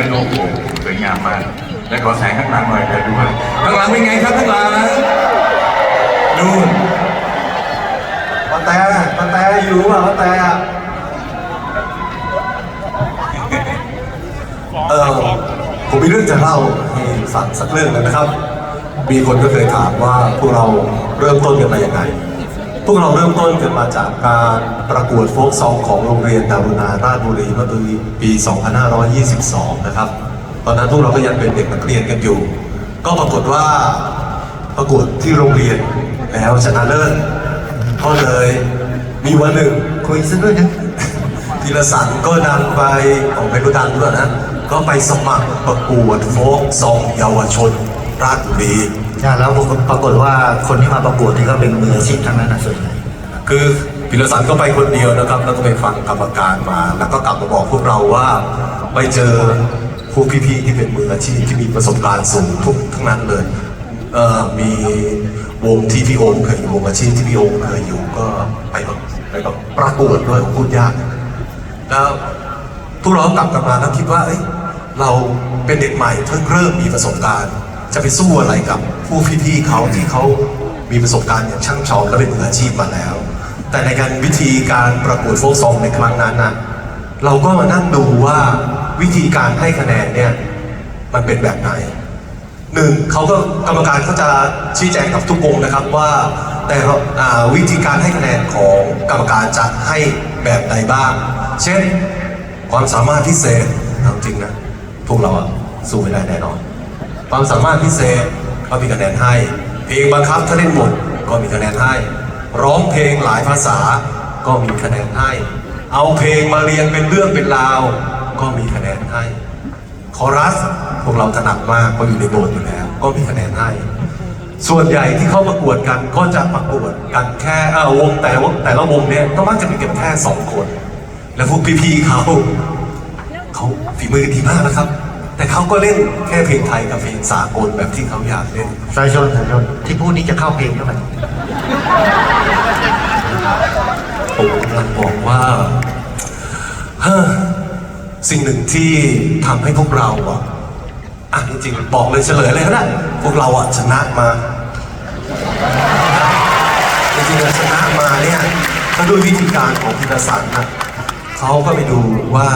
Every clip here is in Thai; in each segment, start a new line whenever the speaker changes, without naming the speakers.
อนโอ้โหสวยงามมาก และขอแสงข้างหลังหน่อยเดี๋ยวดูว่าข้างหลังเป็นไงครับข้างหลังนู่น
ป้าแต่ป้าแต่อยู่ป่ะป้าแต่เออผมมีเรื่องจะเล่าให้ฟังสักเรื่องนึงนะครับ มีคนก็เคยถามว่าพวกเราเริ่มต้นกันมาอย่างไง พวกเราเริ่มต้นกันมาจากการประกวดโฟกซองของโรงเรียนดารุณาราชบุรีเมื่อปี 2522 นะครับ ตอนนั้นพวกเราก็ยังเป็นเด็กนักเรียนกันอยู่ ก็ปรากฏว่าประกวดที่โรงเรียนแล้วชนะเลิศก็เลยมีวันหนึ่งคุยซะด้วยนะธีรสันก็ดันไปของเพชรดันด้วยนะ ก็ไปสมัครประกวดโฟกซองเยาวชนราชบุรี
ใช่แล้วปรากฏว่าคนที่มาประกวดนี่ก็เป็นมืออาชีพทั้งนั้นนะส่วนใหญ่
คือพิรสันก็ไปคนเดียวนะครับ แล้วก็ไปฟังกรรมการมา แล้วก็กลับมาบอกพวกเราว่าไปเจอพวกพี่ๆที่เป็นมืออาชีพที่มีประสบการณ์สูงทุกทั้งนั้นเลยเออมีวงที่พี่โอมเคยอยู่วงอาชีพที่พี่โอมเคยอยู่ก็ไปแบบไปแบบประกวดด้วยพูดยาก แล้วพวกเรากลับกลับมาแล้วคิดว่าเอ้ยเราเป็นเด็กใหม่เพิ่งเริ่มมีประสบการณ์ จะไปสู้อะไรกับผู้พี่ๆเขาที่เขามีประสบการณ์อย่างช่างชองและเป็นมืออาชีพมาแล้ว แต่ในการวิธีการประกวดโฟกซองในครั้งนั้นนะเราก็มานั่งดูว่าวิธีการให้คะแนนเนี่ยมันเป็นแบบไหนหนึ่งเขาก็กรรมการเขาจะชี้แจงกับทุกวงนะครับว่าแต่วิธีการให้คะแนนของกรรมการจะให้แบบใดบ้าง เช่นความสามารถพิเศษจริงนะพวกเราอะสู้ไม่ได้แน่นอน ความสามารถพิเศษก็มีคะแนนให้ เพลงบังคับถ้าเล่นหมดก็มีคะแนนให้ ร้องเพลงหลายภาษาก็มีคะแนนให้ เอาเพลงมาเรียงเป็นเรื่องเป็นราว ก็มีคะแนนให้คอรัสพวกเราถนัดมากเพราะอยู่ในโบสถ์อยู่แล้ว ก็มีคะแนนให้ ส่วนใหญ่ที่เข้าประกวดกันก็จะประกวดกันแค่เออวงแต่ละแต่ละวงเนี่ยก็มักจะมีกันแค่สองคน แล้วพวกพี่ๆเขาเขาฝีมือดีมากนะครับ แต่เขาก็เล่นแค่เพลงไทยกับเพลงสากลแบบที่เขาอยากเล่น
สายชนสายชนที่พูดนี้จะเข้าเพลงเท่าไหร่
ผมกำลังบอกว่าเฮ้อสิ่งหนึ่งที่ทำให้พวกเราอะอะจริงๆบอกเลยเฉลยเลยก็ได้พวกเราอะชนะมาจริงๆแล้วชนะมาเนี่ยก็ด้วยวิธีการของพิธสันนะเขาก็ไปดูว่า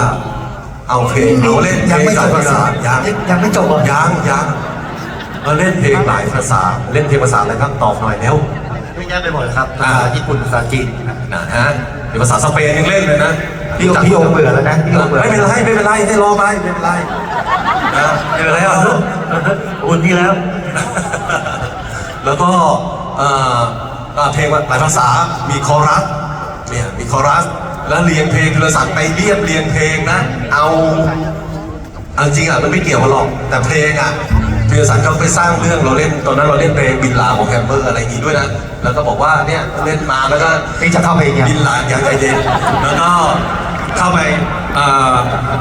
เอาเพลงเอาเล่น
ยังไม่จบ
ภาษายัง
ยังไม่จบเหรอ
ยังยังเราเล่นเพลงหลายภาษา เล่นเพลงภาษาอะไรครับตอบหน่อยเร็ว
ไม่ยากไปหมดครับภาษาญี่ปุ่นภาษาจีนนะ
นะฮะเป็นภาษาสเปนยังเล่นเลยนะ
พี่โอพี่โอเบื่อแล้วนะพี่โอเบื่อ
ไม่เป็นไรไม่เป็นไรให้รอไปไม่เป็นไรนะไม่เป็นไรอะ
อุ่นนี่แล้ว
แล้วก็เอ่อเอ่อเพลงหลายภาษามีคอรัสเนี่ยมีคอรัส แล้วเรียงเพลงคือสั่งไปเรียบเรียงเพลงนะ เอาเอาจริงอะมันไม่เกี่ยวหรอก แต่เพลงอะพิรสันเขาไปสร้างเรื่องเราเล่นตอนนั้นเราเล่นเพลงบินลาของแคมเปอร์อะไรอย่างงี้ด้วยนะ แล้วก็บอกว่าเนี่ยเล่นมาแล้วก็
นี่จะเข้าเพลงยัง
บินลาอย่างใจเย็นแล้วก็เข้าไป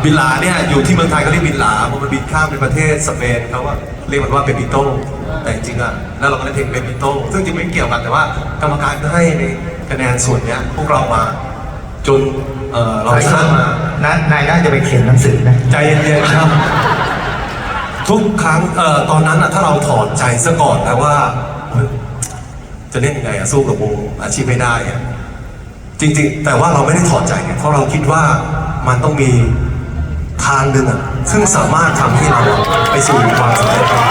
บินลาเนี่ยอยู่ที่เมืองไทยเขาเรียกบินลาพอมันบินข้ามไปประเทศสเปนเขาก็เรียกมันว่าเปปิโตแต่จริงๆอะแล้วเราก็เล่นเพลงเปปิโตซึ่งจริงไม่เกี่ยวกันแต่ว่ากรรมการก็ให้ในคะแนนส่วนเนี้ยพวกเรามา จนเอ่อเราชนะมา
นะนายน่าจะไปเขียนหนังสือนะ
ใจเย็นๆครับ ทุกครั้งเอ่อตอนนั้นอะถ้าเราถอดใจซะก่อนนะว่าเฮ้ยจะเล่นยังไงอะสู้กับวงอาชีพไม่ได้อะจริงๆ แต่ว่าเราไม่ได้ถอดใจไงเพราะเราคิดว่ามันต้องมีทางหนึ่งอะซึ่งสามารถทำให้เราไปสู่ความสำเร็จได้